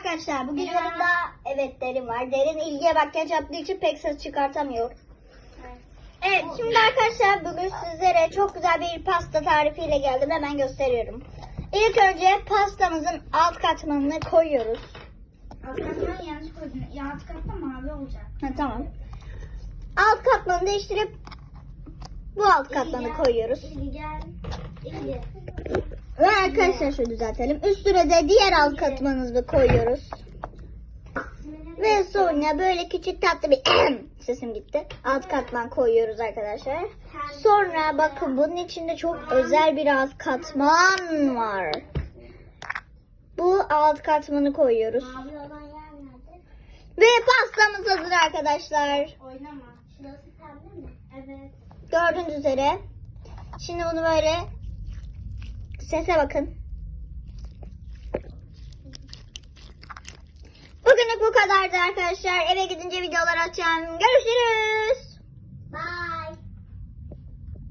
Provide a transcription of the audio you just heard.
arkadaşlar. Bugün yanımda evet Derin var. Derin ilgiye makyaj yaptığı için pek ses çıkartamıyor. Evet şimdi arkadaşlar bugün sizlere çok güzel bir pasta tarifiyle geldim. Hemen gösteriyorum. İlk önce pastamızın alt katmanını koyuyoruz. Alt katmanı yanlış koydun. Ya alt katta mavi olacak. Ha, tamam. Alt katmanı değiştirip bu alt katmanı koyuyoruz. İlgi gel. Ve arkadaşlar şöyle düzeltelim. Üstüne de diğer alt katmanımızı koyuyoruz. Ve sonra böyle küçük tatlı bir sesim gitti. Alt katman koyuyoruz arkadaşlar. Sonra bakın bunun içinde çok özel bir alt katman var. Bu alt katmanı koyuyoruz. Ve pastamız hazır arkadaşlar. Oynama. Şurası pembe mi? Evet. Gördüğünüz üzere. Şimdi bunu böyle sese bakın. Bugünlük bu kadardı arkadaşlar. Eve gidince videolar atacağım. Görüşürüz.